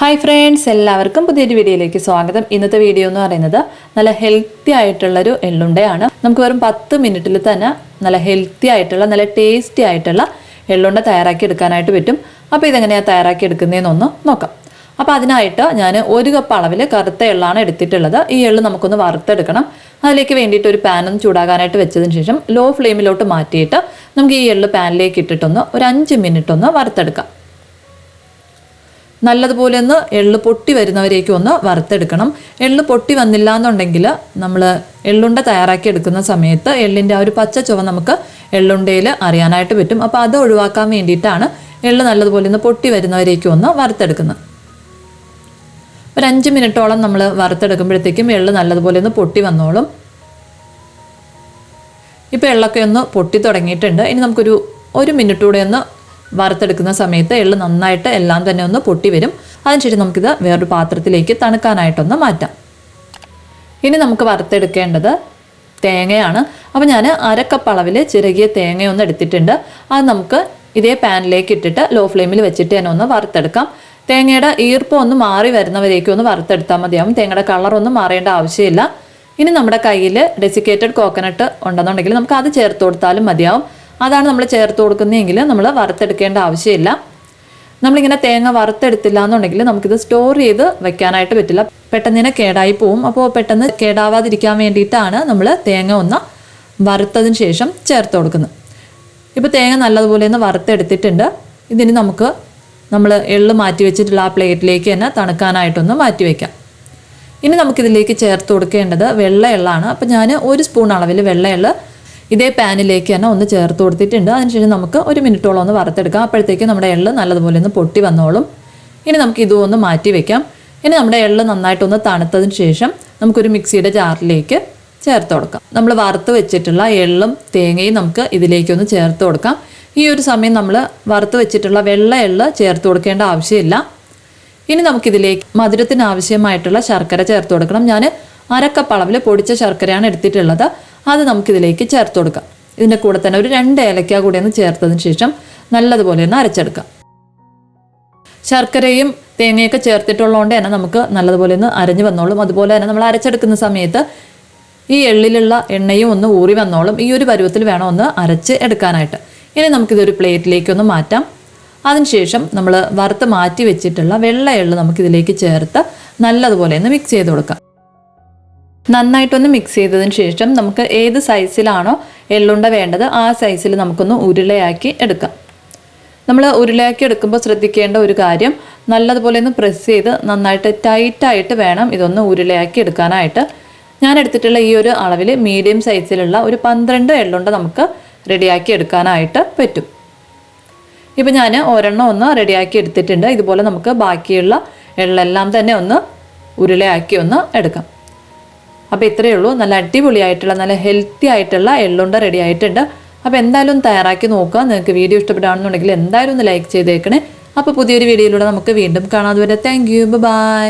Hi friends എല്ലാവർക്കും പുതിയൊരു വീഡിയോയിലേക്ക് സ്വാഗതം. ഇന്നത്തെ വീഡിയോ എന്ന് പറയുന്നത് നല്ല ഹെൽത്തി ആയിട്ടുള്ളൊരു എള്ളുണ്ടയാണ്. നമുക്ക് വെറും പത്ത് മിനിറ്റിൽ തന്നെ നല്ല ഹെൽത്തി ആയിട്ടുള്ള നല്ല ടേസ്റ്റി ആയിട്ടുള്ള എള്ളുണ്ട തയ്യാറാക്കി എടുക്കാനായിട്ട് പറ്റും. അപ്പോൾ ഇതെങ്ങനെയാണ് തയ്യാറാക്കി എടുക്കുന്നതെന്നൊന്ന് നോക്കാം. അപ്പോൾ അതിനായിട്ട് ഞാൻ ഒരു കപ്പ് അളവിൽ കറുത്ത എള്ളാണ് എടുത്തിട്ടുള്ളത്. ഈ എള്ള് നമുക്കൊന്ന് വറുത്തെടുക്കണം. അതിലേക്ക് വേണ്ടിയിട്ട് ഒരു പാൻ ഒന്ന് ചൂടാകാനായിട്ട് വെച്ചതിന് ശേഷം ലോ ഫ്ലെയിമിലോട്ട് മാറ്റിയിട്ട് നമുക്ക് ഈ എള്ള് പാനിലേക്ക് ഇട്ടിട്ടൊന്ന് ഒരു അഞ്ച് മിനിറ്റ് ഒന്ന് വറുത്തെടുക്കാം. നല്ലതുപോലെ ഒന്ന് എള്ള് പൊട്ടി വരുന്നവരേക്കും ഒന്ന് വറുത്തെടുക്കണം. എള്ള് പൊട്ടി വന്നില്ല എന്നുണ്ടെങ്കിൽ നമ്മൾ എള്ളുണ്ട തയ്യാറാക്കി എടുക്കുന്ന സമയത്ത് എള്ളിന്റെ ആ ഒരു പച്ച ചുവ നമുക്ക് എള്ളുണ്ടയിൽ അറിയാനായിട്ട് പറ്റും. അപ്പോൾ അത് ഒഴിവാക്കാൻ വേണ്ടിയിട്ടാണ് എള്ള് നല്ലതുപോലെ ഒന്ന് പൊട്ടി വരുന്നവരേക്കും ഒന്ന് വറുത്തെടുക്കുന്നത്. ഒരു അഞ്ച് മിനിറ്റോളം നമ്മൾ വറുത്തെടുക്കുമ്പോഴത്തേക്കും എള്ള് നല്ലതുപോലെ ഒന്ന് പൊട്ടി വന്നോളും. ഇപ്പോൾ എള്ളൊക്കെ ഒന്ന് പൊട്ടി തുടങ്ങിയിട്ടുണ്ട്. ഇനി നമുക്കൊരു ഒരു മിനിറ്റ് കൂടെ ഒന്ന് വറുത്തെടുക്കുന്ന സമയത്ത് എള്ള് നന്നായിട്ട് എല്ലാം തന്നെ ഒന്ന് പൊട്ടി വരും. അതിനുശേഷം നമുക്കിത് വേറൊരു പാത്രത്തിലേക്ക് തണുക്കാനായിട്ടൊന്ന് മാറ്റാം. ഇനി നമുക്ക് വറുത്തെടുക്കേണ്ടത് തേങ്ങയാണ്. അപ്പോൾ ഞാൻ അരക്കപ്പ് അളവിൽ ചിരകിയ തേങ്ങയൊന്ന് എടുത്തിട്ടുണ്ട്. അത് നമുക്ക് ഇതേ പാനിലേക്ക് ഇട്ടിട്ട് ലോ ഫ്ലെയിമിൽ വെച്ചിട്ട് തന്നെ ഒന്ന് വറുത്തെടുക്കാം. തേങ്ങയുടെ ഈർപ്പം ഒന്ന് മാറി വരുന്നവരേക്കും ഒന്ന് വറുത്തെടുത്താൽ മതിയാവും. തേങ്ങയുടെ കളറൊന്നും മാറേണ്ട ആവശ്യമില്ല. ഇനി നമ്മുടെ കയ്യിൽ ഡെസിക്കേറ്റഡ് കോക്കനട്ട് ഉണ്ടെന്നുണ്ടെങ്കിൽ നമുക്ക് അത് ചേർത്ത് കൊടുത്താലും മതിയാവും. അതാണ് നമ്മൾ ചേർത്ത് കൊടുക്കുന്നതെങ്കിൽ നമ്മൾ വറുത്തെടുക്കേണ്ട ആവശ്യമില്ല. നമ്മളിങ്ങനെ തേങ്ങ വറുത്തെടുത്തില്ല എന്നുണ്ടെങ്കിൽ നമുക്കിത് സ്റ്റോർ ചെയ്ത് വെക്കാനായിട്ട് പറ്റില്ല. പെട്ടെന്ന് തന്നെ കേടായി പോവും. അപ്പോൾ പെട്ടെന്ന് കേടാവാതിരിക്കാൻ വേണ്ടിയിട്ടാണ് നമ്മൾ തേങ്ങ ഒന്ന് വറുത്തതിന് ശേഷം ചേർത്ത് കൊടുക്കുന്നത്. ഇപ്പോൾ തേങ്ങ നല്ലതുപോലെ ഒന്ന് വറുത്തെടുത്തിട്ടുണ്ട്. ഇതിന് നമുക്ക് നമ്മൾ എള്ള് മാറ്റി വെച്ചിട്ടുള്ള ആ പ്ലേറ്റിലേക്ക് തന്നെ തണുക്കാനായിട്ടൊന്ന് മാറ്റി വയ്ക്കാം ഇനി നമുക്കിതിലേക്ക് ചേർത്ത് കൊടുക്കേണ്ടത് വെള്ള എള്ളാണ്. അപ്പോൾ ഞാൻ ഒരു സ്പൂൺ അളവിൽ വെള്ള എള്ള് ഇതേ പാനിലേക്ക് തന്നെ ഒന്ന് ചേർത്ത് കൊടുത്തിട്ടുണ്ട്. അതിനുശേഷം നമുക്ക് ഒരു മിനിറ്റോളം ഒന്ന് വറുത്തെടുക്കാം. അപ്പോഴത്തേക്കും നമ്മുടെ എള്ള് നല്ലതുപോലെ ഒന്ന് പൊട്ടി വന്നോളും. ഇനി നമുക്ക് ഇതും ഒന്ന് മാറ്റി വെക്കാം. ഇനി നമ്മുടെ എള്ള് നന്നായിട്ടൊന്ന് തണുത്തതിന് ശേഷം നമുക്കൊരു മിക്സിയുടെ ജാറിലേക്ക് ചേർത്ത് കൊടുക്കാം. നമ്മൾ വറുത്ത് വെച്ചിട്ടുള്ള എള്ളും തേങ്ങയും നമുക്ക് ഇതിലേക്കൊന്ന് ചേർത്ത് കൊടുക്കാം. ഈ ഒരു സമയം നമ്മൾ വറുത്ത് വെച്ചിട്ടുള്ള വെള്ള എള്ള് ചേർത്ത് കൊടുക്കേണ്ട ആവശ്യമില്ല. ഇനി നമുക്കിതിലേക്ക് മധുരത്തിന് ആവശ്യമായിട്ടുള്ള ശർക്കര ചേർത്ത് കൊടുക്കണം. ഞാൻ അരക്കപ്പ് അളവിൽ പൊടിച്ച ശർക്കരയാണ് എടുത്തിട്ടുള്ളത്. അത് നമുക്കിതിലേക്ക് ചേർത്ത് കൊടുക്കാം. ഇതിന്റെ കൂടെ തന്നെ ഒരു രണ്ട് ഏലക്ക കൂടെ ഒന്ന് ചേർത്തതിന് ശേഷം നല്ലതുപോലെ ഒന്ന് അരച്ചെടുക്കാം. ശർക്കരയും തേങ്ങയൊക്കെ ചേർത്തിട്ടുള്ളതുകൊണ്ട് തന്നെ നമുക്ക് നല്ലതുപോലെ ഒന്ന് അരഞ്ഞു വന്നോളും. അതുപോലെ തന്നെ നമ്മൾ അരച്ചെടുക്കുന്ന സമയത്ത് ഈ എള്ളിലുള്ള എണ്ണയും ഒന്ന് ഊറി വന്നോളും. ഈ ഒരു പരുവത്തിൽ വേണം ഒന്ന് അരച്ച് എടുക്കാനായിട്ട്. ഇനി നമുക്കിതൊരു പ്ലേറ്റിലേക്ക് ഒന്ന് മാറ്റാം. അതിനുശേഷം നമ്മൾ വറുത്ത് മാറ്റി വെച്ചിട്ടുള്ള വെള്ള എള്ള് നമുക്കിതിലേക്ക് ചേർത്ത് നല്ലതുപോലെ ഒന്ന് മിക്സ് ചെയ്ത് കൊടുക്കാം. നന്നായിട്ടൊന്ന് മിക്സ് ചെയ്തതിന് ശേഷം നമുക്ക് ഏത് സൈസിലാണോ എള്ളുണ്ട വേണ്ടത് ആ സൈസിൽ നമുക്കൊന്ന് ഉരുളയാക്കി എടുക്കാം. നമ്മൾ ഉരുളയാക്കി എടുക്കുമ്പോൾ ശ്രദ്ധിക്കേണ്ട ഒരു കാര്യം നല്ലതുപോലെ ഒന്ന് പ്രസ് ചെയ്ത് നന്നായിട്ട് ടൈറ്റായിട്ട് വേണം ഇതൊന്ന് ഉരുളയാക്കി എടുക്കാനായിട്ട്. ഞാൻ എടുത്തിട്ടുള്ള ഈ ഒരു അളവിൽ മീഡിയം സൈസിലുള്ള ഒരു പന്ത്രണ്ട് എള്ളുണ്ട നമുക്ക് റെഡിയാക്കി എടുക്കാനായിട്ട് പറ്റും. ഇപ്പം ഞാൻ ഒരെണ്ണം ഒന്ന് റെഡിയാക്കി എടുത്തിട്ടുണ്ട്. ഇതുപോലെ നമുക്ക് ബാക്കിയുള്ള എള്ളെല്ലാം തന്നെ ഒന്ന് ഉരുളയാക്കി ഒന്ന് എടുക്കാം. അപ്പോൾ ഇത്രയേ ഉള്ളൂ. നല്ല അടിപൊളിയായിട്ടുള്ള നല്ല ഹെൽത്തി ആയിട്ടുള്ള എള്ളുണ്ട റെഡി ആയിട്ടുണ്ട്. അപ്പോൾ എന്തായാലും തയ്യാറാക്കി നോക്കുക. നിങ്ങൾക്ക് വീഡിയോ ഇഷ്ടപ്പെടുകയാണെന്നുണ്ടെങ്കിൽ എന്തായാലും ഒന്ന് ലൈക്ക് ചെയ്തേക്കണേ. അപ്പോൾ പുതിയൊരു വീഡിയോയിലൂടെ നമുക്ക് വീണ്ടും കാണാതെ വരെ താങ്ക് യു ബൈ